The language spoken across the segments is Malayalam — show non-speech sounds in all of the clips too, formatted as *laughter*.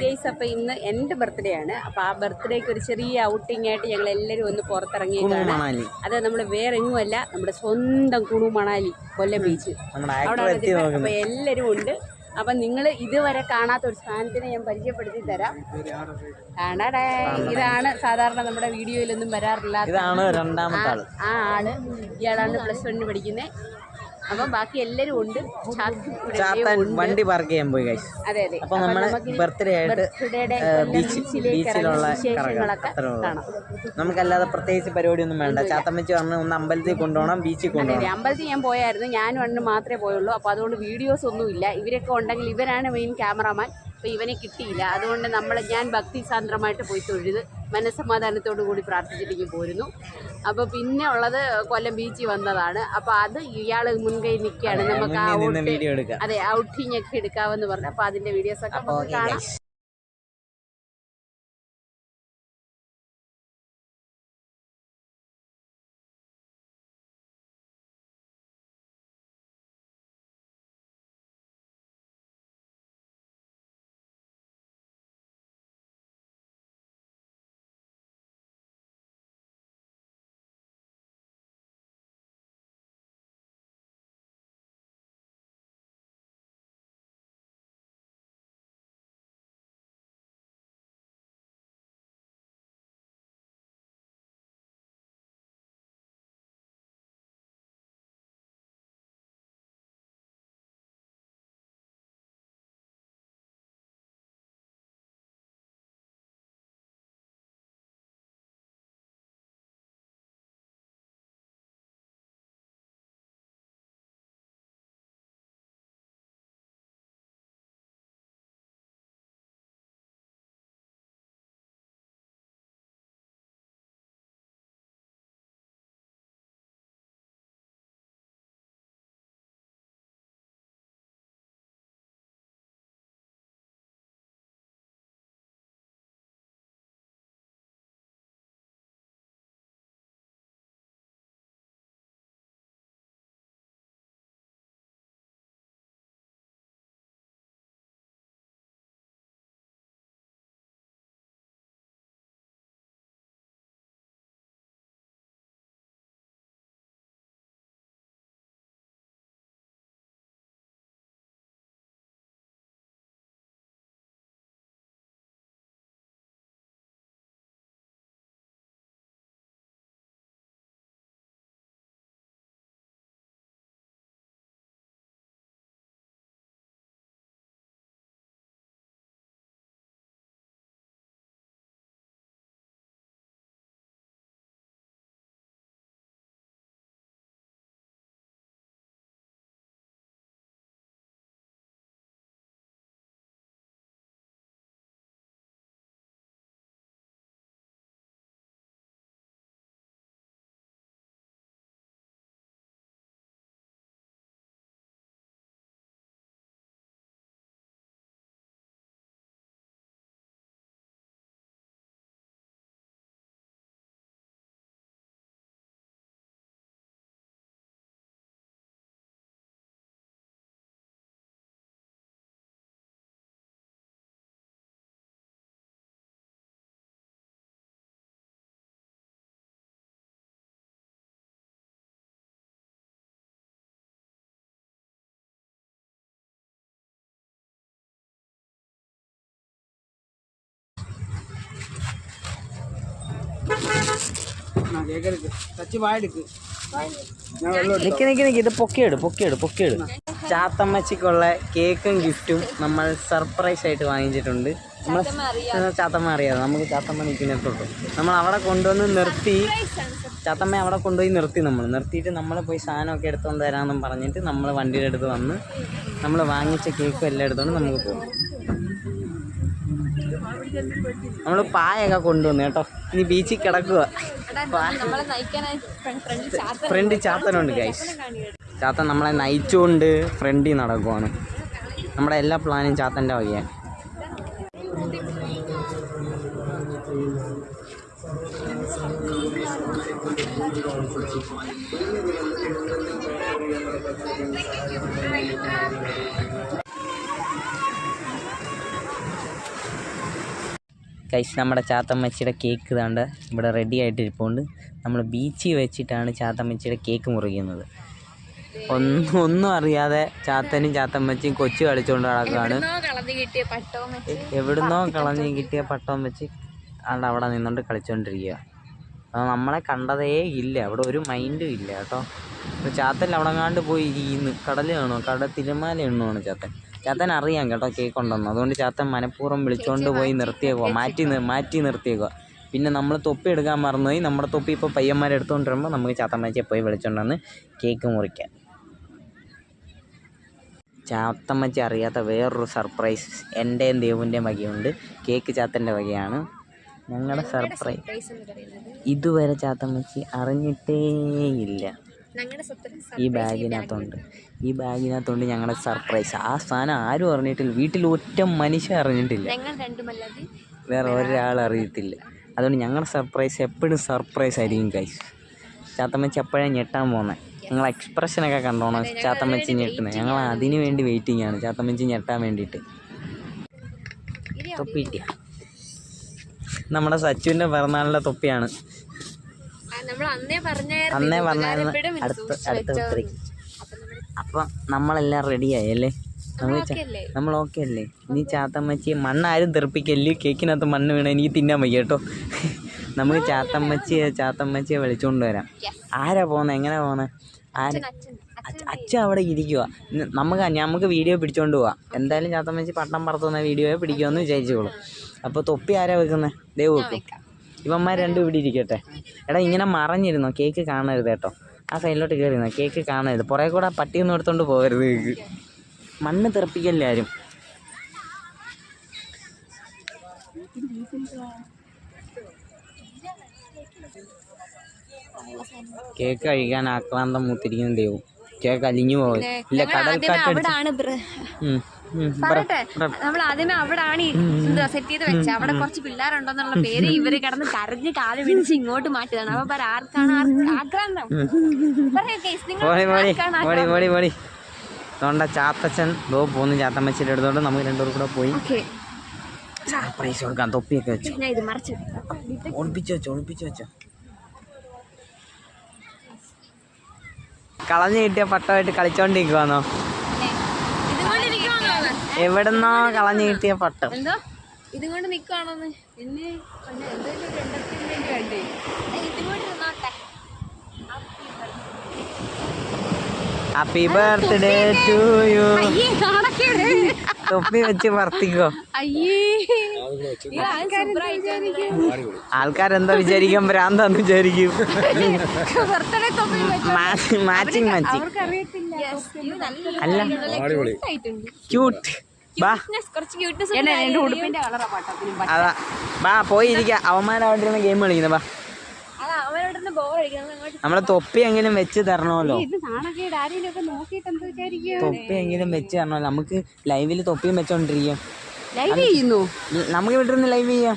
ഗെയ്സ് അപ്പോൾ ഇന്ന് എന്റെ ബർത്ത്ഡേ ആണ്. അപ്പോൾ ആ ബർത്ത്ഡേക്ക് ഒരു ചെറിയ ഔട്ടിംഗ് ആയിട്ട് ഞങ്ങൾ എല്ലാവരും ഒന്ന് പുറത്തിറങ്ങിയിട്ടാണ് അത് നമ്മൾ വേറെ എങ്ങുമല്ല നമ്മുടെ സ്വന്തം കുണു മണാലി കൊല്ലം ബീച്ച് അവിടെ അപ്പോൾ എല്ലാവരും ഉണ്ട്. അപ്പം നിങ്ങൾ ഇതുവരെ കാണാത്ത ഒരു സ്ഥാനത്തിനെ ഞാൻ പരിചയപ്പെടുത്തി തരാം. കാണാടേ. ഇതാണ് സാധാരണ നമ്മുടെ വീഡിയോയിലൊന്നും വരാറില്ലാത്ത ഇതാണ് രണ്ടാമത്തെ ആ ആൾ. ഇയാളാണ് പ്ലസ് വണ്ണിന് പഠിക്കുന്നത് അപ്പം ബാക്കി എല്ലാവരും ഉണ്ട്. ചാത്തൻ. വണ്ടി പാർക്ക് ചെയ്യാൻ പോയി കഴിച്ചു അതെ അതെ. അപ്പൊ നമ്മൾ ബർത്ത്ഡേ ആയിട്ട് ബീച്ചിലുള്ള നമുക്കല്ലാതെ പ്രത്യേകിച്ച് പരിപാടി ഒന്നും വേണ്ട ചാത്തമ്മച്ചി പറഞ്ഞ് ഒന്ന് അമ്പലത്തിൽ കൊണ്ടുപോകണം ബീച്ചിൽ കൊണ്ടുപോകണം അമ്പലത്തിൽ ഞാൻ പോയായിരുന്നു. ഞാനും അണ്ണു മാത്രമേ പോയുള്ളൂ. അപ്പോൾ അതുകൊണ്ട് വീഡിയോസ് ഒന്നും ഇല്ല ഇവരൊക്കെ ഉണ്ടെങ്കിൽ ഇവരാണ് മെയിൻ ക്യാമറാമാൻ അപ്പോൾ ഇവനെ കിട്ടിയില്ല. അതുകൊണ്ട് നമ്മൾ ഞാൻ ഭക്തി സാന്ദ്രമായിട്ട് പോയി തൊഴുത് മനസ്സമാധാനത്തോടു കൂടി പ്രാർത്ഥിച്ചിട്ടേക്ക് പോരുന്നു. അപ്പോൾ പിന്നെ ഉള്ളത് കൊല്ലം ബീച്ചിൽ വന്നതാണ്. അപ്പോൾ അത് ഇയാൾ മുൻകൈ നിൽക്കുകയാണ്. നമുക്ക് ആ എടുക്കാം. അതെ ഔട്ടിങ് ഒക്കെ എടുക്കാമെന്ന് പറഞ്ഞു. അപ്പോൾ അതിന്റെ വീഡിയോസൊക്കെ നമുക്ക് കാണാം. നിക്ക് നിക്ക് നിക്ക്. ഇത് പൊക്കിയിട് പൊക്കിയിട് പൊക്കിയിട്. ചാത്തമ്മച്ചിക്കുള്ള കേക്കും ഗിഫ്റ്റും നമ്മൾ സർപ്രൈസ് ആയിട്ട് വാങ്ങിച്ചിട്ടുണ്ട്. നമ്മൾ ചാത്തമ്മ അറിയാതെ നമുക്ക് ചാത്തമ്മ നിൽക്കുന്നിടത്തോട്ട്. നമ്മൾ അവിടെ കൊണ്ടുവന്ന് നിർത്തി. ചാത്തമ്മ അവിടെ കൊണ്ടുപോയി നിർത്തി നമ്മൾ. നിർത്തിയിട്ട് നമ്മൾ പോയി സാധനമൊക്കെ എടുത്തുകൊണ്ട് തരാമെന്നും പറഞ്ഞിട്ട് നമ്മൾ വണ്ടിയുടെ അടുത്ത് വന്ന് നമ്മൾ വാങ്ങിച്ച കേക്കും എല്ലാം എടുത്തുകൊണ്ട് നമുക്ക് പോകും നമ്മൾ പായൊക്കെ കൊണ്ടുവന്നു കേട്ടോ. ഇനി ബീച്ചിൽ കിടക്കുക ഫ്രണ്ട് ചാത്തനുണ്ട്. ഗൈസ് ചാത്തൻ നമ്മളെ നയിച്ചുകൊണ്ട് ഫ്രണ്ടിൽ നടക്കുവാണ്. നമ്മുടെ എല്ലാ പ്ലാനും ചാത്തന്റെ വകയാണ്. കഴിച്ച് നമ്മുടെ ചാത്തമ്മച്ചിയുടെ കേക്ക് ഇതാണ്ട് ഇവിടെ റെഡി ആയിട്ട് ഇരിപ്പുണ്ട് നമ്മൾ ബീച്ചിൽ വെച്ചിട്ടാണ് ചാത്തമ്മച്ചിയുടെ കേക്ക് മുറിക്കുന്നത്. ഒന്നും ഒന്നും അറിയാതെ ചാത്തനും ചാത്തമ്മച്ചിയും കൊച്ചു കളിച്ചുകൊണ്ട് നടക്കുകയാണ് എവിടുന്നോ കളഞ്ഞ് കിട്ടിയ പട്ടവും വെച്ച് ആണ്ട് അവിടെ നിന്നുകൊണ്ട് കളിച്ചുകൊണ്ടിരിക്കുക അപ്പോൾ നമ്മളെ കണ്ടതേ ഇല്ല. അവിടെ ഒരു മൈൻഡും ഇല്ല കേട്ടോ. ഇപ്പോൾ ചാത്തൻ അവിടെ കാണ്ട് പോയി ഇരിക്കുന്നു കടൽ കാണുമോ കട തിരുമാല എണ്ണുവാണ് ചാത്തൻ? ചാത്തൻ അറിയാം കേട്ടോ കേക്ക് ഉണ്ടെന്ന് അതുകൊണ്ട് ചാത്തൻ മനഃപൂർവം വിളിച്ചുകൊണ്ട് പോയി നിർത്തിയേക്കുക മാറ്റി മാറ്റി നിർത്തിയേക്കുക പിന്നെ നമ്മൾ തൊപ്പി എടുക്കാൻ മറന്നുപോയി. നമ്മുടെ തൊപ്പി ഇപ്പോൾ പയ്യന്മാരെ എടുത്തുകൊണ്ട് വരുമ്പോൾ നമുക്ക് ചാത്തമ്മച്ചിയെ പോയി വിളിച്ചുകൊണ്ടുവന്ന് കേക്ക് മുറിക്കാം. ചാത്തമ്മച്ചി അറിയാത്ത വേറൊരു സർപ്രൈസ് എന്റെയും ദേവുന്റെയും വകയുണ്ട്. കേക്ക് ചാത്തന്റെ വകയാണ്. ഞങ്ങളുടെ സർപ്രൈസ് ഇതുവരെ ചാത്തമ്മച്ചി അറിഞ്ഞിട്ടേയില്ല. ഞങ്ങളുടെ സ്വത്തിന് ഈ ബാഗിനകത്തുണ്ട്. ഈ ബാഗിനകത്തുണ്ട് ഞങ്ങളുടെ സർപ്രൈസ് ആ സാധനം ആരും അറിഞ്ഞിട്ടില്ല. വീട്ടിൽ ഒറ്റ മനുഷ്യൻ അറിഞ്ഞിട്ടില്ല. വേറെ ഒരാൾ അറിയത്തില്ല. അതുകൊണ്ട് ഞങ്ങളുടെ സർപ്രൈസ് എപ്പോഴും സർപ്രൈസ് ആയിരിക്കും കൈസ് ചാത്തമ്മച്ചി എപ്പോഴാണ് ഞെട്ടാൻ പോകുന്നത് ഞങ്ങൾ എക്സ്പ്രഷനൊക്കെ കണ്ടോണം ചാത്തമ്മച്ചി ഞെട്ടുന്നത് ഞങ്ങൾ അതിനു വേണ്ടി വെയിറ്റിംഗ് ആണ് ചാത്തമ്മച്ചി ഞെട്ടാൻ വേണ്ടിയിട്ട്. തൊപ്പി കിട്ടിയ? നമ്മുടെ സച്ചുവിന്റെ പിറന്നാളിന്റെ തൊപ്പിയാണ്. അന്നേ പറഞ്ഞ അന്നേ പറഞ്ഞായിരുന്നു അടുത്ത അടുത്ത ഒത്തിരി അപ്പം നമ്മളെല്ലാം റെഡിയായി അല്ലേ? നമുക്ക് അല്ലേ? നമ്മൾ ഓക്കെ അല്ലേ? നീ ചാത്തമ്മച്ചി മണ്ണാരും തെറിപ്പിക്കല്ലേ? കേക്കിനകത്ത് മണ്ണ് വീണ എനിക്ക് തിന്നാൻ വയ്യ കേട്ടോ. നമുക്ക് ചാത്തമ്മച്ചിയെ ചാത്തമ്മച്ചിയെ വിളിച്ചുകൊണ്ട് വരാം. ആരാ പോകുന്നത് എങ്ങനെ പോകുന്നത് ആര്? അച്ഛൻ അച്ഛ- അവിടെ ഇരിക്കുക നമുക്ക് നമുക്ക് വീഡിയോ പിടിച്ചോണ്ട് പോവാം. എന്തായാലും ചാത്തമ്മച്ചി പട്ടം പറത്തുന്ന വീഡിയോയെ പിടിക്കുമെന്ന് വിചാരിച്ചോളൂ അപ്പോൾ തൊപ്പി ആരാ വെക്കുന്നത് ദൈവം വെക്കും. ഇവന്മാർ രണ്ടും ഇവിടെ ഇരിക്കട്ടെ. എടാ ഇങ്ങനെ മറഞ്ഞിരുന്നോ? കേക്ക് കാണരുത് കേട്ടോ. ആ സൈഡിലോട്ട് കയറിയിരുന്നോ കേക്ക് കാണരുത്. പുറകെ കൂടെ ആ പട്ടിയൊന്നും എടുത്തോണ്ട് പോകരുത് കേക്ക്. മണ്ണ് തെറപ്പിക്കല്ലേ ആരും? കേക്ക് കഴിക്കാൻ ആക്രാന്തം മൂത്തിരിക്കുന്ന ദൈവം. കേക്ക് അലിഞ്ഞു പോകും ഇല്ല കടൽക്കാറ്റ് പറയട്ടെ. നമ്മൾ ആദ്യമേ അവിടാണ് എന്താ സെറ്റ് ചെയ്ത് വെച്ചത് അവിടെ കുറച്ച് പിള്ളേരുണ്ടോന്നുള്ള പേര് ഇവർ കിടന്ന് കരഞ്ഞ് കാൽ പിടിച്ച് ഇങ്ങോട്ട് മാറ്റിയതാണ്. അപ്പൊ പറ ആർക്കാണ് ആഗ്രഹം? ആക്രാന്തം പറയൂ ഓടി ചാത്തച്ഛൻ ദോ പോന്ന് ചാത്തമ്മച്ചിയുടെ അടുത്തോണ്ട് നമുക്ക് രണ്ടുപേർ കൂടെ പോയി. സർപ്രൈസ് കൊടുക്കാം തൊപ്പിയൊക്കെ വെച്ചു. ഒളിപ്പിച്ചു വെച്ചോ ഒളിപ്പിച്ചു വെച്ചോ. കളഞ്ഞു കിട്ടിയ പട്ടമായിട്ട് കളിച്ചോണ്ടിരിക്കുവാന്നോ? എവിടുന്നോ കളഞ്ഞു കിട്ടിയ പട്ടം. എന്തോ? ഇതുകൊണ്ട് നിൽക്കുവാണോന്ന് പിന്നെ ഇതുകൊണ്ട് നിന്നോട്ടെ. ഹാപ്പി ബർത്ത്ഡേ ടു യു തൊപ്പി വെച്ച് വർത്തിക്കോ. ഇത് ആൾക്കാരെന്താ വിചാരിക്കും? ഭ്രാന്താന്ന് വിചാരിക്കും. ബർത്ത്ഡേ തൊപ്പി മാച്ചിങ് മാച്ചിങ്. അല്ല. ക്യൂട്ട് അതാ. ബാ പോയി ഇരിക്ക അവന്മാരവിടെ ഗെയിം കളിക്കുന്നത് ബാ നമ്മളെ തൊപ്പി എങ്കിലും വെച്ച് തരണമല്ലോ. തൊപ്പി എങ്കിലും വെച്ച് തരണമല്ലോ. നമുക്ക് ലൈവിൽ തൊപ്പിയും വെച്ചോണ്ടിരിക്കും. ലൈവ് ചെയ്യുന്നു? നമുക്ക് വീട്ടിൽ നിന്ന് ലൈവ് ചെയ്യാം.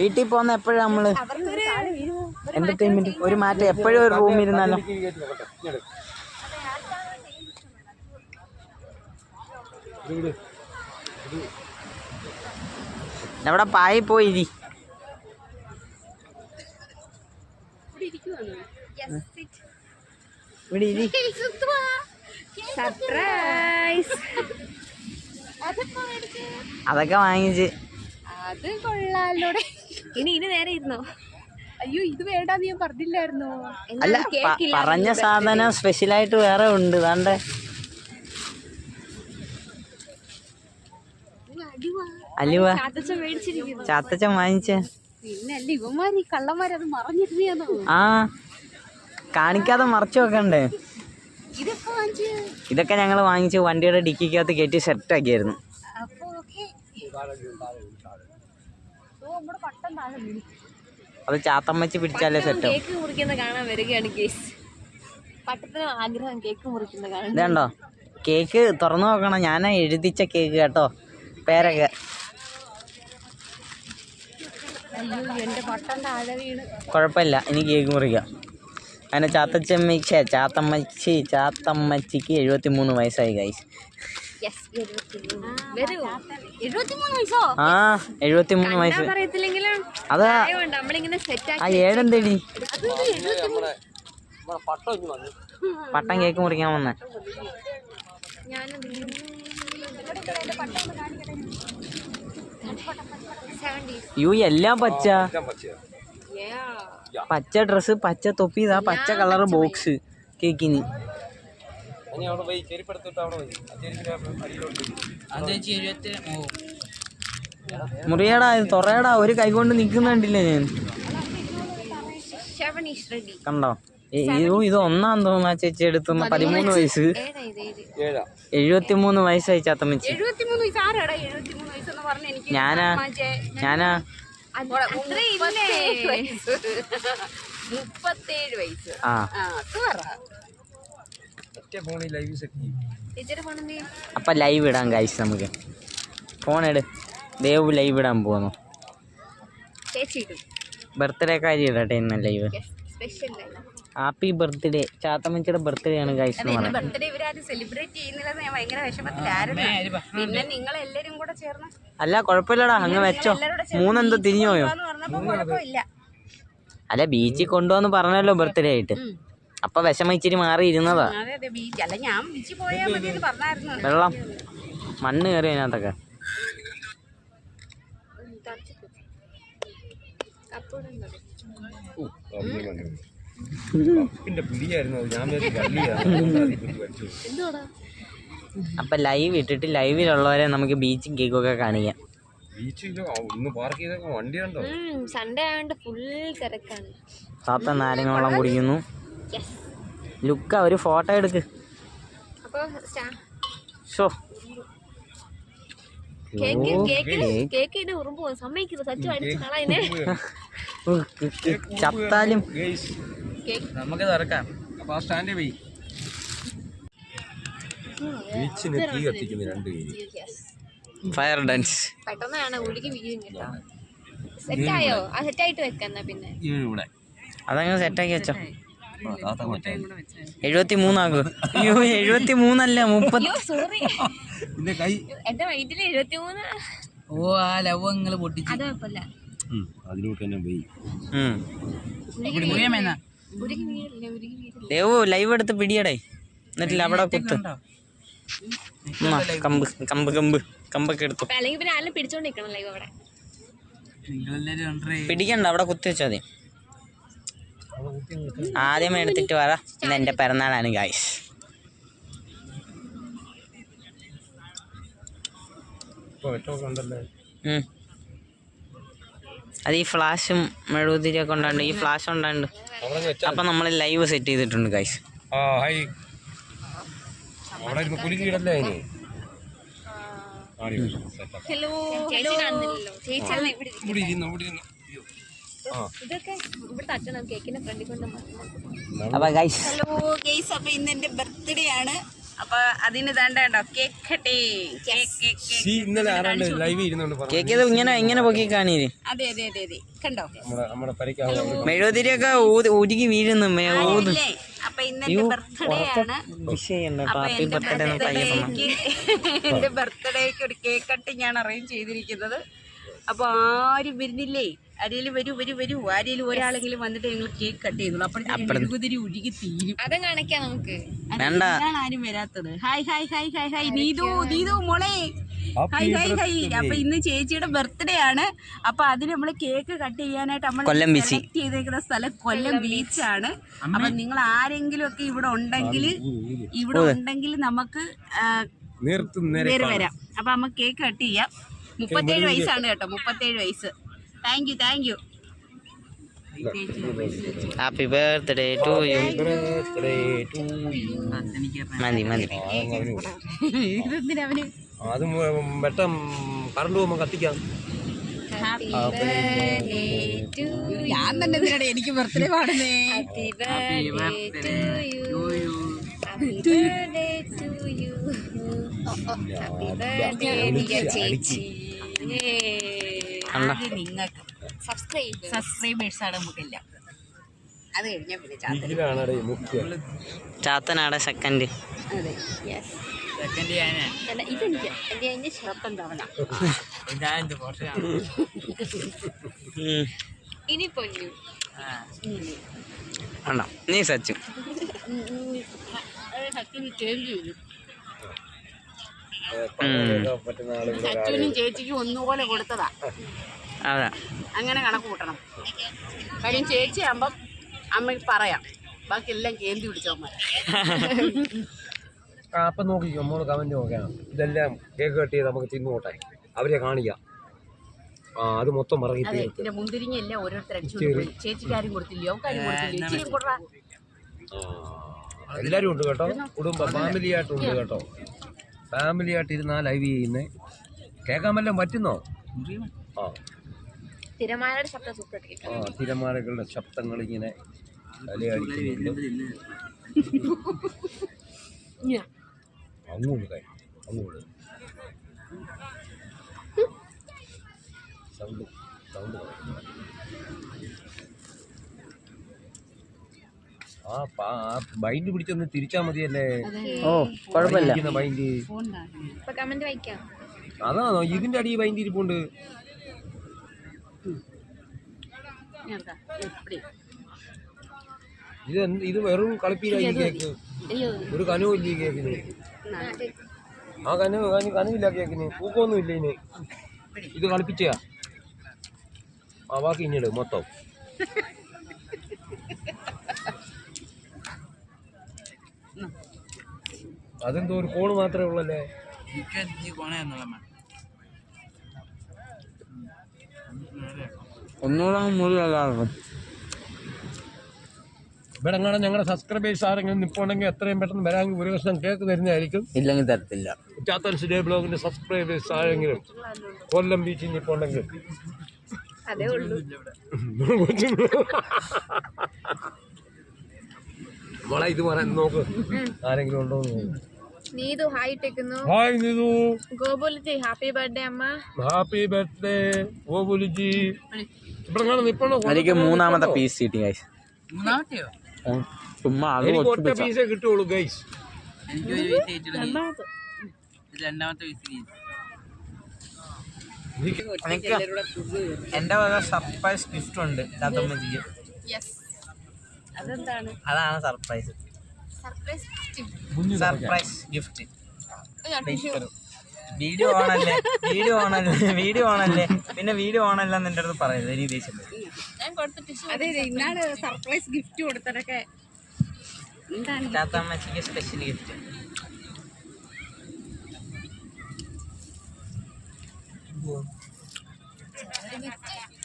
വീട്ടിൽ പോകുന്ന എപ്പോഴും നമ്മൾ? എന്റർടൈൻമെന്റ് ഒരു മാറ്റം എപ്പോഴും ഒരു റൂമിൽ ഇരുന്നാലോ അവിടെ പായി പോയി. ഇവിടെ സർപ്രൈസ് അതൊക്കെ വാങ്ങിച്ച്. അത് കൊള്ളാലോടെ. ഇനി ഇനി നേരെ ഇരുന്നോ? അയ്യോ ഇത് വേണ്ടാന്ന് ഞാൻ പറഞ്ഞില്ലായിരുന്നോ? അല്ല പറഞ്ഞ സാധനം സ്പെഷ്യലായിട്ട് വേറെ ഉണ്ട്. താണ്ടെ അലുവ. ചാത്തച്ചൻ വാങ്ങിച്ച. ആ കാണിക്കാതെ മറച്ചു വെക്കണ്ടേ? ഇതൊക്കെ ഞങ്ങൾ ഞങ്ങൾ വാങ്ങിച്ച് വണ്ടിയുടെ ഡിക്കിക്കകത്ത് കയറ്റി സെറ്റ് ആക്കിയായിരുന്നു. അത് ചാത്തമ്മച്ച് പിടിച്ചാലേ സെറ്റ്? ഇതുണ്ടോ? കേക്ക് തുറന്നു നോക്കണം. ഞാനാ എഴുതിച്ച കേക്ക് കേട്ടോ. വീണ്. കുഴപ്പമില്ല ഇനി കേക്ക് മുറിക്കാം. അങ്ങനെ ചാത്തച്ചമ്മച്ചേ ചാത്തമ്മച്ചി ചാത്തമ്മച്ചിക്ക് എഴുപത്തി മൂന്ന് വയസ്സായി ഗൈസ് വയസ്സോ? ആ എഴുപത്തി മൂന്ന് വയസ്സ് അതാ. ആ എഴുപത്തിമൂന്ന്? പട്ടം കേക്ക് മുറിക്കാൻ വന്നേ. യു എല്ലാം പച്ച. പച്ച ഡ്രസ് പച്ച തൊപ്പി ഇതാ പച്ച കളർ ബോക്സ് കേക്കിന്. മുറിയടാ തുറയടാ. ഒരു കൈ കൊണ്ട് നിക്കുന്നുണ്ടില്ലേ ഞാൻ? കണ്ടോ? ഇത് ഇത് ഒന്നാം തോന്നുന്നു ആ ചേച്ചി എടുത്തുന്ന പതിമൂന്ന് വയസ്സ്. എഴുപത്തിമൂന്ന് എഴുപത്തി മൂന്ന് വയസ്സായി ചാത്തമ്മച്ചി. ഞാനാ. ഞാനാ. മുപ്പത്തേഴ് വയസ്സ്. അപ്പൊ ലൈവ് ഇടാം ഗൈസ് നമുക്ക്. ഫോൺ എടു ദേവ് ലൈവ് ഇടാൻ പോകുന്നു ബർത്ത്ഡേ കാര്യം ഇടട്ടെ ഇന്ന് ലൈവ് സ്പെഷ്യൽ ഹാപ്പി ബർത്ത്ഡേ ചാത്തമ്മച്ചിയുടെ ബർത്ത്ഡേ ആണ് ഗൈസ് ബർത്ത്ഡേ ഇവരാരും സെലിബ്രേറ്റ് ചെയ്യുന്നില്ലെന്ന് ഞാൻ ഭയങ്കര വിഷമത്തിലായിരുന്നു പിന്നെ നിങ്ങൾ എല്ലാരും കൂടെ ചേർന്ന്. അല്ല കുഴപ്പമില്ലടാ അങ്ങ് വെച്ചോ. മൂന്നെന്തോ തിരിഞ്ഞു പോയോ? എന്ന് പറഞ്ഞപ്പോ കുഴപ്പമില്ല. അല്ല ബീച്ചിൽ കൊണ്ടുവന്ന് പറഞ്ഞല്ലോ ബർത്ത്ഡേ ആയിട്ട്. അപ്പൊ വിഷമം ഇച്ചിരി മാറി ഇരുന്നതാ. വെള്ളം. മണ്ണ് കയറി അതിനകത്തൊക്കെ. പിന്നെ അപ്പൊ ലൈവ് ഇട്ടിട്ട് ലൈവിലുള്ളവരെ നമുക്ക് ബീച്ചും കേക്കും ഒക്കെ കാണിക്കാം ബീച്ചിൽ ഒന്ന് പാർക്ക് ചെയ്തൊക്കെ വണ്ടി കണ്ടോ? സൺഡേ ആയതുകൊണ്ട് ഫുൾ തിരക്കാണ്. താത്ത നാരങ്ങ വെള്ളം കുടിക്കുന്നു. ലുക്ക ഒരു ഫോട്ടോ എടുക്ക്. അപ്പോൾ ഷോ. ചത്താലും. നമുക്ക് തുറക്കാം. അപ്പൊ ആ സ്റ്റാൻഡ് പോയി. ബീച്ചിന് തീ കത്തിക്കുന്നു രണ്ട് പേര്. ഫയർ ഡാൻസ് പെട്ടെന്നാണ് ഉരുകി വീഴും കേട്ടോ. സെറ്റായോ ആ സെറ്റായിട്ട് വെക്കാന്നാ പിന്നെ. ഇവിടെ. അതങ്ങ് സെറ്റാക്കി വെച്ചോ. എഴുപത്തി മൂന്നാകോ അയ്യോ എഴുപത്തി മൂന്നല്ല മുപ്പത്തി അയ്യോ സോറി എന്റെ വയറ്റിൽ എഴുപത്തി മൂന്ന് ഓ ആ ലവ് നിങ്ങൾ പൊട്ടിച്ചു. അതിലോട്ട് തന്നെ പോയി. ദേവു ലൈവ് എടുത്ത് പിടിയടേ. എന്നിട്ടില്ല അവിടെ കുത്ത്. കമ്പ് കമ്പ് കമ്പ് കമ്പൊക്കെ എടുത്തു. പിടിക്കണ്ട അവിടെ കുത്തി വെച്ചാൽ മതി. ആദ്യമേ എടുത്തിട്ട് പറ ഇന്ന് എന്റെ പിറന്നാളാണ് ഗായ്സ് ഉം. അത് ഈ ഫ്ലാഷും മെഴുകുതിരിയൊക്കെ ഉണ്ടാണ്ട് ഈ ഫ്ലാഷ് ഉണ്ടാണ്ട് അപ്പൊ നമ്മൾ ലൈവ് സെറ്റ് ചെയ്തിട്ടുണ്ട് ഗൈസ് അപ്പൊ ഗൈസ് ഹലോ ഗൈസ് അപ്പൊ ഇന്ന് എന്റെ ബർത്ത്ഡേ ആണ്. അപ്പൊ അതിന് ഇന്നലെ ആരാണ്ട് ലൈവ് ഇരുന്നോണ്ട് കേക്ക് ഇത് ഇങ്ങനെ ഇങ്ങനെ പൊക്കി കാണീര് അതെ അതെ അതെ. കണ്ടോ? മെഴുകുതിരിയൊക്കെ ഉരുകി വീഴുന്നു അപ്പൊ ബർത്ത്ഡേ ആണ്. എന്റെ ബർത്ത്ഡേക്ക് *laughs* ഒരു കേക്ക് കട്ട് ഞാൻ അറേഞ്ച് ചെയ്തിരിക്കുന്നത്. അപ്പൊ ആരും വരുന്നില്ലേ? ആരെങ്കിലും വരൂ വരൂ വരൂ. ആരെങ്കിലും ഒരാളെങ്കിലും വന്നിട്ട് ഞങ്ങൾ കേക്ക് കട്ട് ചെയ്തോളൂ. അപ്പോൾ മെഴുകുതിരി ഒഴുകി തീരും. അതും കാണിക്കാം നമുക്ക്. അതാണ് ആരും വരാത്തത്. Hi hi hi hi hi Neethu Neethu മോളെ. ഹായ് ഹായ് ഹായ് അപ്പൊ ഇന്ന് ചേച്ചിയുടെ ബർത്ത്ഡേ ആണ്. അപ്പൊ അതിന് നമ്മൾ കേക്ക് കട്ട് ചെയ്യാനായിട്ട് നമ്മൾ. സെലക്ട് ചെയ്തേക്കുന്ന സ്ഥലം കൊല്ലം ബീച്ചാണ് അപ്പൊ നിങ്ങൾ ആരെങ്കിലും ഒക്കെ ഇവിടെ ഉണ്ടെങ്കിൽ ഇവിടെ ഉണ്ടെങ്കിൽ നമുക്ക് വരാം. അപ്പൊ നമുക്ക് കേക്ക് കട്ട് ചെയ്യാം. മുപ്പത്തേഴ് വയസ്സാണ് കേട്ടോ മുപ്പത്തേഴ് വയസ്സ്. Thank you thank you happy birthday to you birthday to you. മതി മതി. അതും വെട്ടം കറണ്ട് പോകുമ്പോൾ കത്തിക്കാം. ഞാൻ തന്നെ എന്തിനാണ് എനിക്ക് ബർത്ത്ഡേ പാടുന്നേ? Happy birthday to you happy birthday to you happy birthday ചേച്ചി. ആദ്യം നിങ്ങൾക്ക് സബ്സ്ക്രൈബ് സബ്സ്ക്രൈബേഴ്സ് ആണ് നമുക്കില്ല അത് കഴിഞ്ഞാൽ പിന്നെ ചാത്തനാടെ സെക്കൻഡ് അതെ യെസ് അല്ല ഇതെനിക്ക് തവണ ഇനി. പൊന്നു നീ സച്ചു സച്ചിന് ചേഞ്ച് ചെയ്തു. സച്ചുവിനും ചേച്ചിക്കും ഒന്നുപോലെ കൊടുത്തതാ. അതെ. അങ്ങനെ കണക്ക് കൂട്ടണം. കാര്യം ചേച്ചി ആകുമ്പം അമ്മയ്ക്ക് പറയാം. ബാക്കി എല്ലാം കേന്ദ്രി പിടിച്ചോ അപ്പൊ നോക്കിക്കോ നമ്മൾ കമന്റ് നോക്കാം ഇതെല്ലാം കേക്ക് കട്ട് ചെയ്ത് നമുക്ക് തിന്നോട്ടെ. അവരെ കാണിക്കാം. ആ അത് മൊത്തം മറങ്ങി മുന്തിരിങ്ങ എല്ലാം ഓരോരുത്തരും ചേച്ചിക്കാരും കൊടുത്തില്ലയോ എല്ലാരും ഉണ്ട് കേട്ടോ. കുടുംബ ഫാമിലി ആയിട്ടുണ്ട് കേട്ടോ. ഫാമിലി ആയിട്ട് ഇരുന്നാ ലൈവ് ചെയ്യുന്നത് കേൾക്കാൻ വല്ലതും പറ്റുന്നോ? ആ. തിരമാലയുടെ ശബ്ദം ആ തിരമാലകളുടെ ശബ്ദങ്ങൾ ഇങ്ങനെ തലയടിക്കുന്നുണ്ട് അങ്ങോട്ട് കൈ അങ്ങോട്ട്. സൗണ്ട് സൗണ്ട് ആ ബൈൻഡ് പിടിച്ചൊന്ന് തിരിച്ചാ മതിയല്ലേ? ഓ കുഴപ്പമില്ല. ബൈൻഡ് അതാണോ? ഇതിന്റെ അടിയിൽ ബൈൻഡ് ഇരിപ്പുണ്ട്. ഇത് ഇത് വെറും കളിപ്പീരായി കേക്ക് ഒരു കനവും ഇല്ല ഈ കേക്കിന് ആ കനു കനു കനുവില്ല കേക്കിന് പൂക്കൊന്നും ഇല്ല ഇനി ഇത് കളിപ്പിച്ചാ ആ ബാക്കി ഇനിയിട് മൊത്തം. അതെന്തോ ഒരു കോണ് മാത്രമേ ഉള്ളല്ലേ? ഇവിടെ ഞങ്ങളുടെ സബ്സ്ക്രൈബേഴ്സ് ആരെങ്കിലും നിപ്പുണ്ടെങ്കിൽ എത്രയും പെട്ടെന്ന് വരാൻ ഒരു കഷ്ണം കേക്ക് തരുന്നതായിരിക്കും. ഇല്ലെങ്കിൽ തരത്തില്ല. ചാത്തൻ സിഡേ ബ്ലോഗിന്റെ സബ്സ്ക്രൈബേഴ്സ് ആരെങ്കിലും കൊല്ലം ബീച്ചിൽ നിപ്പുണ്ടെങ്കിൽ. അതേ ഉള്ളൂ. മോളെ ഇത് പറയാൻ നോക്ക്. ആരെങ്കിലും ഉണ്ടോ Neethu hi ഇട്ടേക്കുന്നു. Hi Neethu. Gopuliji happy birthday അമ്മ. ഹാപ്പി ബർത്ത്ഡേ ഗോപുലിജി എനിക്ക് മൂന്നാമത്തെ പീസ് കിട്ടി ഗൈസ് ചുമ്മാ അത് ഒറ്റ പീസ് പീസേ കിട്ടുള്ളൂ ഗൈസ് എനിക്ക് എന്റെ വക സർപ്രൈസ് ഗിഫ്റ്റ് ഉണ്ട് അതെന്താണ്? അതാണ് surprise surprise surprise gift video ഓണല്ലേ video ഓണല്ലേ വീഡിയോ ഓണല്ലേ പിന്നെ വീഡിയോ ഓണല്ല എന്ന് അടുത്ത് പറയുന്നത് ഇനി ദേഷ്യം അതെ ഇന്നാണ് സർപ്രൈസ് ഗിഫ്റ്റ് കൊടുത്തതൊക്കെ. എന്താണ് ചാത്തമ്മച്ചിക്ക് സ്പെഷ്യൽ ഗിഫ്റ്റ്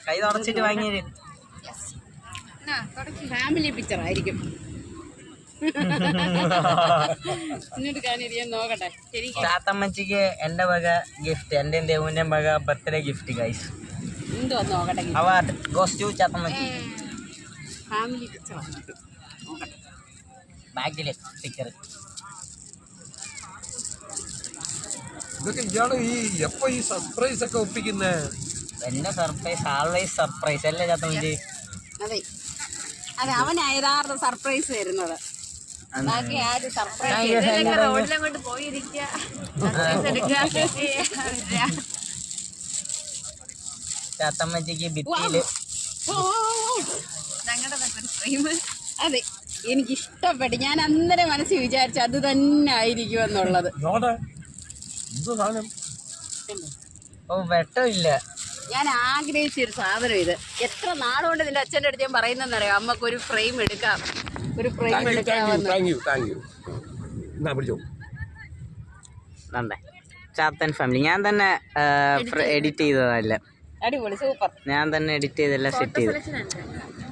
കൈ തുടച്ചിട്ട് വാങ്ങിയത് ഫാമിലി പിക്ചർ ആയിരിക്കും. എന്നിട്ട് എന്റെ വക ഗിഫ്റ്റ് എന്റെ ദേവുവിന്റെ വക birthday gift. Guys award goes to Chathammachi ബാക്കിൽ സ്റ്റിക്കർ ഇതൊക്കെ ഇയാൾ ഈ എപ്പോ ഈ സർപ്രൈസ് ഒക്കെ ഒപ്പിക്കുന്നേ? സർപ്രൈസ് ആൾവേസ് സർപ്രൈസ് അല്ലേ ചാത്തമ്മച്ചി? അതെ. അതെ അവനാ യഥാർത്ഥ സർപ്രൈസ് തരുന്നത് സർപ്രൈസ് റോഡിലങ്ങോട്ട് പോയിരിക്കുക. സർപ്രൈസ് എടുക്കുക *laughs* ചാത്തമ്മച്ചിക്ക് ഭിത്തിയിൽ. ഞങ്ങളുടെ ഒരു ഫ്രെയിം അതെ എനിക്ക് ഇഷ്ടപ്പെട്ടു ഞാൻ അന്നേരം മനസ്സിൽ വിചാരിച്ചു അത് തന്നെ ആയിരിക്കും എന്നുള്ളത്. ഓ വെട്ടമില്ല. ഞാൻ ആഗ്രഹിച്ച ഒരു സാധനം ഇത്. എത്ര നാളുകൊണ്ട് നിന്റെ അച്ഛന്റെ അടുത്ത് ഞാൻ പറയുന്നറിയാം അമ്മയ്ക്ക് ഒരു ഫ്രെയിം എടുക്കാം. ഒരു യു എടുക്കാമെന്ന് താങ്ക് യു താങ്ക് യു എന്നാ പിടിച്ചോ. നണ്ടേ ചാത്തൻ ഫാമിലി ഞാൻ തന്നെ എഡിറ്റ് ചെയ്തതല്ല? അടിപൊളി സൂപ്പർ ഞാൻ തന്നെ എഡിറ്റ് ചെയ്തല്ല സെറ്റ് ചെയ്തു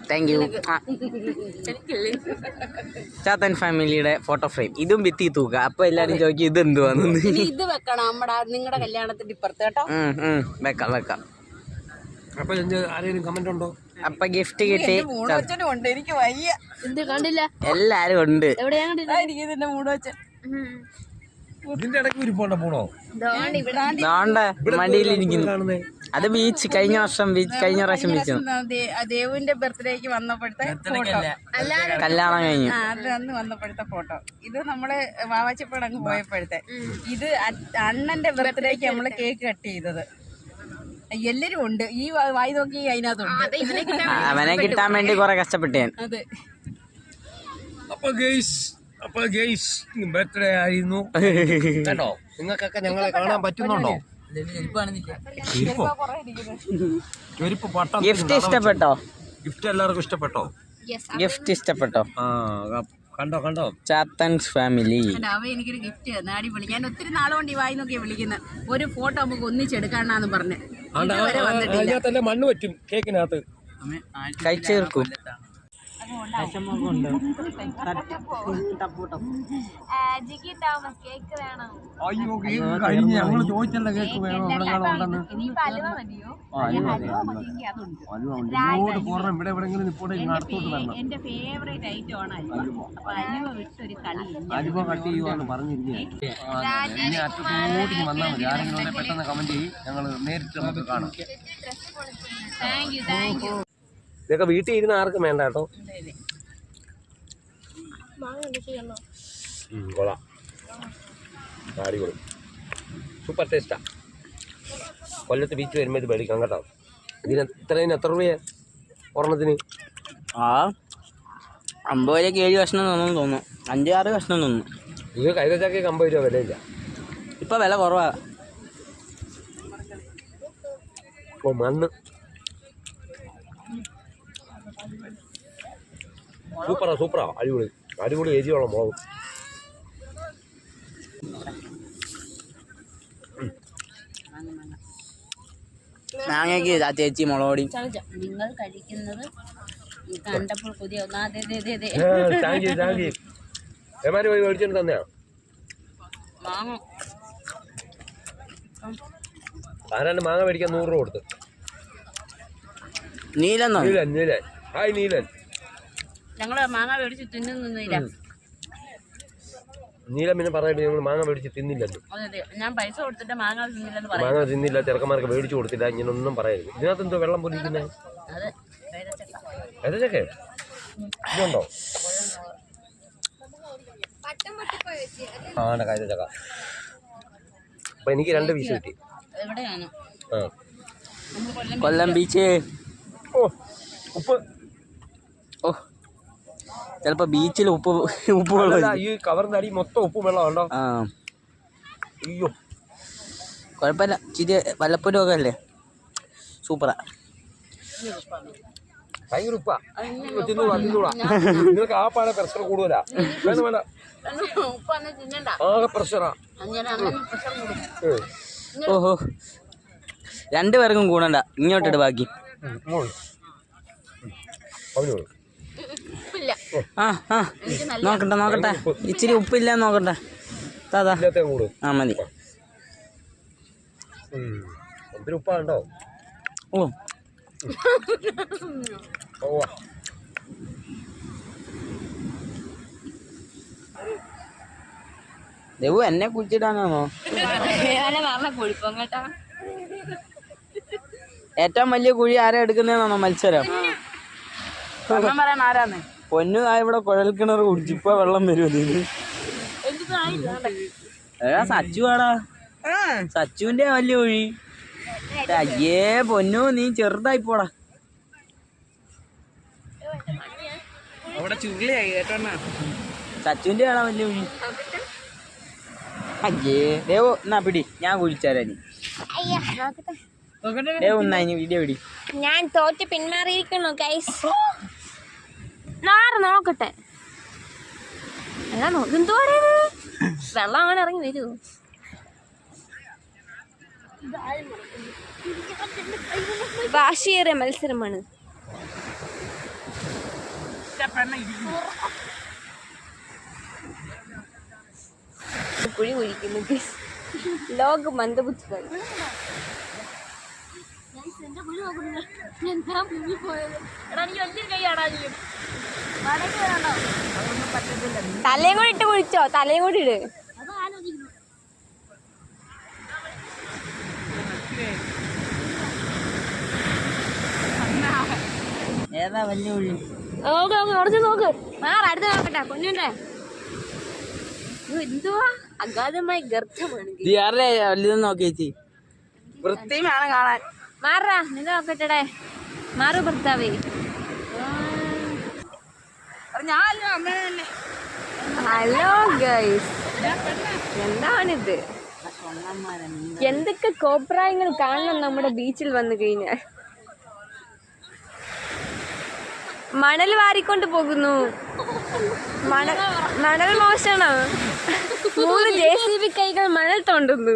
താങ്ക് യു ചാത്തൻ ഫാമിലിയുടെ ഫോട്ടോ ഫ്രെയിം ഇതും ഭിത്തി തൂക്ക. അപ്പൊ എല്ലാരും ചോദിക്കും ഇത് എന്തുവാന്ന് ഇനി ഇത് വെക്കണം. നമ്മുടെ നിങ്ങളുടെ കല്യാണത്തിന്റെ ഇപ്പുറത്ത് കേട്ടോ. വെക്കാം വെക്കാം. അപ്പൊ ആരെങ്കിലും കമന്റ് ഉണ്ടോ? അപ്പൊ ഗിഫ്റ്റ് കിട്ടി. ഉണ്ട്. എനിക്ക് വയ്യ. എന്ത് കണ്ടില്ല? എല്ലാരും ഉണ്ട്. എവിടെയാ കണ്ടില്ല എനിക്ക് ഇതിന്റെ ഇടയ്ക്ക് പോണോ? മടിയിലിരിക്കുന്നു അത് ബീച്ച് കഴിഞ്ഞ വർഷം ബീച്ച് കഴിഞ്ഞ പ്രാവശ്യം ബീച്ച് ദേവുവിന്റെ ബർത്ത്ഡേക്ക് വന്നപ്പോഴത്തെ ഫോട്ടോ കല്യാണം കഴിഞ്ഞു. ആ അത് അന്ന് വന്നപ്പോഴത്തെ ഫോട്ടോ ഇത് നമ്മൾ വാവാച്ചപ്പാട് അങ്ങ് പോയപ്പോഴത്തെ. ഇത് അണ്ണന്റെ ബർത്ത്ഡേക്ക് നമ്മൾ കേക്ക് കട്ട് ചെയ്തത്. എല്ലാരും ഉണ്ട്. ഈ വായി നോക്കി അതിനകത്തുണ്ട്. അവനെ കിട്ടാൻ വേണ്ടി കുറെ കഷ്ടപ്പെട്ടു ഞാൻ അതെ. അപ്പൊ ഗെയ്സ് അപ്പൊ ഗെയ്സ് ബർത്ത്ഡേ ആയിരുന്നു. കേട്ടോ നിങ്ങൾക്കൊക്കെ ഞങ്ങളെ കാണാൻ പറ്റുന്നുണ്ടോ? ചെരുപ്പോ? ചെരുപ്പ് പട്ടം ഗിഫ്റ്റ് ഇഷ്ടപ്പെട്ടോ? ഗിഫ്റ്റ് എല്ലാവർക്കും ഇഷ്ടപ്പെട്ടോ? ഗിഫ്റ്റ് ഇഷ്ടപ്പെട്ടോ? ആ കണ്ടോ കണ്ടോ? ചാത്തൻസ് ഫാമിലി അവ എനിക്കൊരു ഗിഫ്റ്റ് നാടി അടിപൊളി. ഞാൻ ഒത്തിരി നാളുകൊണ്ട് ഈ വായി നോക്കിയാ വിളിക്കുന്നത് ഒരു ഫോട്ടോ നമുക്ക് ഒന്നിച്ചെടുക്കാനാന്ന് പറഞ്ഞ്. ആ- അതിനകത്തല്ലേ മണ്ണ് പറ്റും കേക്കിനകത്ത്. ജിഗി തോമസ് കേക്ക് വേണം. അയ്യോ കേക്ക് കഴിഞ്ഞ് ഞങ്ങൾ ചോദിച്ചല്ല കേക്ക് വേണോ? ഇവിടെ ഇനിയിപ്പോ അലുവ മതിയോ? ഇങ്ങോട്ട് പോരണം ഇവിടെ എവിടെങ്കിലും നിപ്പോടെ അടുത്തോട്ട് വരണം. എന്റെ ഫേവറേറ്റ് ഐറ്റം ആണ് അലുവ. വിട്ടൊരു കളി അലുവ കട്ട് ചെയ്യുവാന്ന് പറഞ്ഞിരിക്കുന്നത് ഇനി അറ്റത്തോട്ട് ഇനി വന്നാൽ മതി. ആരെങ്കിലും പെട്ടെന്ന് കമന്റ് ചെയ്യും. ഞങ്ങൾ നേരിട്ട് നമുക്ക് കാണാം. താങ്ക് യു താങ്ക് യു ഇതൊക്കെ വീട്ടിൽ ഇരുന്ന് ആർക്കും വേണ്ട കേട്ടോ. കൊള്ളാം. അടിപൊളി. സൂപ്പർ ടേസ്റ്റാ കൊല്ലത്ത് ബീച്ച് വരുമ്പോൾ ഇത് മേടിക്കാം കേട്ടോ. ഇതിന് എത്രയും എത്ര രൂപയാണ് ഒരെണ്ണത്തിന്? ആ അമ്പത് രൂപയ്ക്ക് ഏഴ് കഷ്ണം തന്നു തോന്നുന്നു. അഞ്ച് ആറ് കഷ്ണം തന്നു ഇത് കൈതച്ചാക്കി അമ്പത് രൂപ വിലയില്ല. ഇപ്പം വില കുറവാണ് ഓ മണ്ണ്. സൂപ്പറാ സൂപ്പറാ. അടിപൊളി അടിപൊളി എരിയോളം മുളക് മാങ്ങയ്ക്ക് ചേച്ചി മുളകൊടി നിങ്ങൾ കഴിക്കുന്നത് കണ്ടപ്പോൾ പുതിയ എമാര് പോയി മേടിച്ചോണ്ട് തന്നെയാ? മാങ്ങ. ആരാണ്ട് മാങ്ങ മേടിക്കാൻ നൂറ് രൂപ കൊടുത്ത്. നീലൻ നീലൻ നീലൻ. ഹായ് നീലൻ. ഞങ്ങൾ മാങ്ങ മേടിച്ച് തിന്നുന്നില്ല നീല പിന്നെ പറഞ്ഞിട്ട് ഞങ്ങൾ മാങ്ങ മേടിച്ച് തിന്നില്ലല്ലോ. ഞാൻ പൈസ കൊടുത്തിട്ട് മാങ്ങ തിന്നില്ലെന്ന് പറയും. മാങ്ങ തിന്നില്ല ചെറുക്കന്മാർക്ക് മേടിച്ചു കൊടുത്തില്ല ഇങ്ങനെ ഒന്നും പറയരുത്. ഇതിനകത്ത് എന്തോ വെള്ളം പൊലിക്കുന്നത്. ഏതൊക്കെ ഇതുണ്ടോ? ആണ് കൈതച്ചക്ക അപ്പൊ എനിക്ക് രണ്ട് പീസ് കിട്ടി. എവിടെയാണ്? കൊല്ലം കൊല്ലം ബീച്ച്. ഓ ഉപ്പ്. ഓ. ചിലപ്പോ ബീച്ചിൽ ഉപ്പ് ഉപ്പ് വെള്ളം ഈ കവറിന്റെ അടി മൊത്തം ഉപ്പ് വെള്ളം ഉണ്ടോ? ആ. അയ്യോ. കുഴപ്പമില്ല. ചിരി വല്ലപ്പോഴും ഒക്കെ അല്ലേ? സൂപ്പറാ. ഭയങ്കര ഉപ്പാ. തിന്നൂടാ തിന്നൂടാ. നിങ്ങൾക്ക് ആ പാടെ പ്രഷർ കൂടുതലാ. വേണ്ട വേണ്ട. ഉപ്പാന്ന് തിന്നണ്ട. ആകെ പ്രഷറാ അങ്ങനെ അങ്ങനെ പ്രഷർ കൂടും. ഏ. ഓഹോ. രണ്ടുപേർക്കും കൂടണ്ട. ഇങ്ങോട്ടിട്ട് ബാക്കി. ആ ആ. നോക്കട്ടെ നോക്കട്ടെ. ഇച്ചിരി ഉപ്പില്ല നോക്കട്ടെ. താതാ. ആ മതി. ഉപ്പാണ്ടോ ഓ. ദേവു എന്നെ കുഴിപ്പം ഏറ്റവും വലിയ കുഴി ആരാ എടുക്കുന്നതെന്നാണോ മത്സരം? പറയാൻ ആരാന്ന്? പൊന്നു ആ ഇവിടെ കുഴൽ കിണർ കുടിച്ചിപ്പോ വെള്ളം വരും ഏതാ ഏടാ സച്ചു ആടാ സച്ചുവിന്റെ വലിയ ഒഴി അയ്യേ പൊന്നു നീ ചെറുതായി പോടാ. സച്ചുവിന്റെ ആടാ വലിയ ഒഴി അയ്യേ ദേവോ എന്നാ പിടി ഞാൻ കുഴിച്ചാരാ നീ ദേവു എന്നാ ഇനി വീഡിയോ പിടി. ഞാൻ തോറ്റ് പിന്മാറിയിരിക്കണോ ഗൈസ് നാറ് നോക്കട്ടെ. എല്ലാം നോക്കും തോരത് വെള്ളം അങ്ങനെ ഇറങ്ങി വരൂ. വാശിയേറിയ മത്സരമാണ്. കുഴി കുഴിക്കുന്നു. ലോക മന്ദബുദ്ധികൾ നോക്കുന്നു എന്താ മുങ്ങിപ്പോയത് എടാ നീ വലിയൊരു കൈ തലയും കൂടി ഇട്ട് കുളിച്ചോ? തലയും കൂടി ഇട്. ഏതാ വലിയ കുഴി? നോക്ക് നോക്ക് ഉടച്ച് നോക്ക്. വേറെ അടുത്ത് നോക്കട്ടെ പൊന്നുണ്ടേ എന്തുവാ? അഗാധമായി ഗർഭമാണ് നോക്കിയേച്ചി വൃത്തിയുമാണ് കാണാൻ. മാറാ നിന്നെ നോക്കട്ടെടേ. മാറു ഭർത്താവേ. Hello guys. എന്താണിത്? എന്തൊക്കെ കോപ്രായങ്ങൾ കാണണം നമ്മുടെ ബീച്ചിൽ വന്നു കഴിഞ്ഞാൽ മണൽ വാരിക്കൊണ്ട് പോകുന്നു. മണൽ മണൽ മോശമാണ്? മൂന്ന് ജെ സി ബി കൈകൾ മണൽ തോണ്ടുന്നു.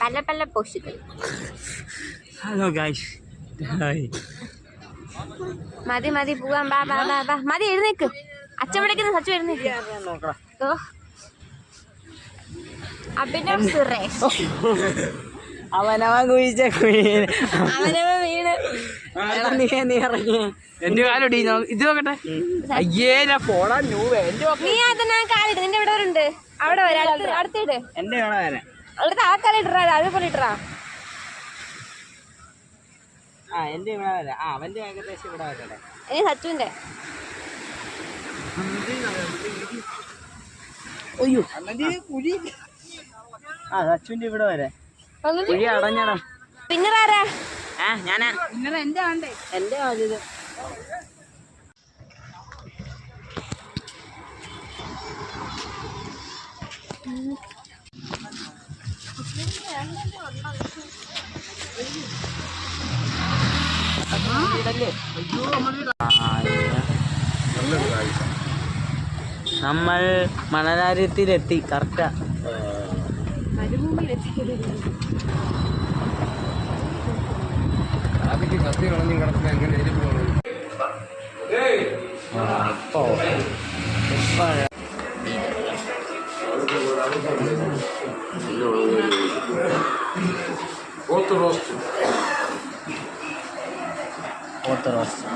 പല പല പോഷുകൾ ഹലോ ഗൈസ് മതി മതി പോവാൻ ബാ ബാ ബാ ബാ മതി എഴുന്നേക്ക്. അച്ഛൻ വിളിക്കുന്നു സച്ചു എഴുന്നേക്ക്. ഓ. അഭിനവ് സുരേഷ്. അവനവൻ കുഴിച്ച അവനവ വീണ്. എന്റെ കാലടി ഇത് നോക്കട്ടെ. അയ്യേ ഞാൻ ഫോണാ ന്യൂവേ എന്റെ നീ അതിനാ കാലിട്ട്. നിന്റെ ഇവിടെ ഉണ്ട് അവിടെ വരെ അടുത്തിട്ട് എന്റെ വേണം വരാൻ അവിടുത്തെ ആ കാലിട്ടാ അതേപോലെ ഇട്ടറാ ആ എന്റെ ഇവിടെ വരാം. ആ അവന്റെ ഏകദേശം ഇവിടെ വരട്ടെ ഇനി സച്ചുവിന്റെ. അയ്യോ. ആ ഇവിടെ വരെ. കുഴി അടഞ്ഞടാ. ആ ഞാനാ. എന്റെ വലുത് നമ്മൾ മണലാര്യത്തിലെത്തി കറക്റ്റാ ആദ്യം കത്തി കളഞ്ഞു പോത്ത് റോസ്റ്റ്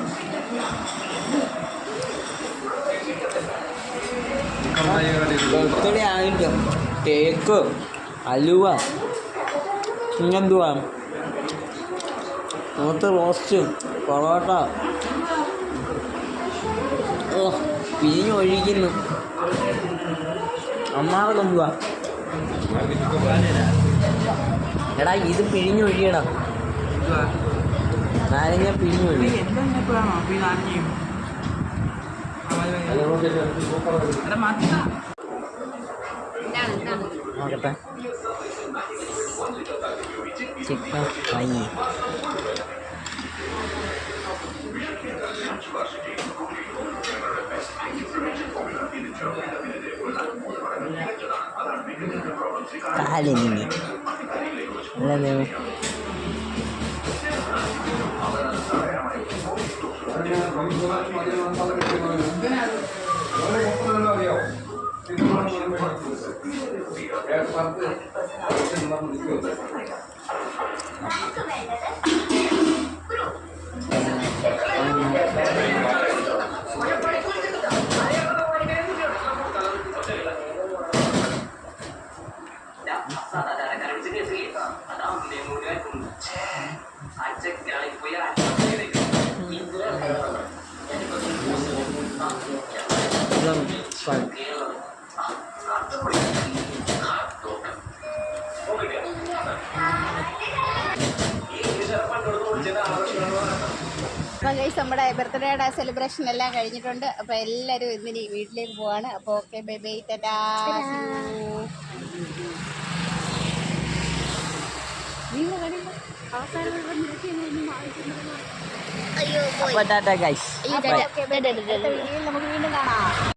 ബർത്ത്ഡേ ആയിട്ടും കേക്ക് അലുവ ഇങ്ങെന്തുവാ പോത്ത് റോസ്റ്റും പൊറോട്ട ഓ പിരിഞ്ഞൊഴിക്കുന്നു അമ്മാറൊക്കെ എന്തുവാ എടാ ഇത് പിഴിഞ്ഞൊഴിയടാ നാരങ്ങ പിഴിഞ്ഞൊഴി നോക്കട്ടെ ചിക്കൻ ഫ്രൈ കാലിനി അല്ലേ കന്യാസ് മണിപ്പൂരാണ് മലയാളം തലകെട്ടുന്നത് എന്തിനാണ് വളരെ മുപ്പതെല്ലാം അറിയാവും ഏർപ്പാട് നടന്നു നിൽക്കുന്നത് ഗൈസ് നമ്മുടെ ബർത്ത്ഡേയുടെ സെലിബ്രേഷൻ എല്ലാം കഴിഞ്ഞിട്ടുണ്ട്. അപ്പോൾ എല്ലാവരും ഇന്നിനി വീട്ടിലേക്ക് പോവാണ്. അപ്പോൾ ഓക്കെ ബൈ ബൈ ടാറ്റാ അപ്പോൾ ടാറ്റ ഗൈസ് നമുക്ക് വീണ്ടും കാണാം.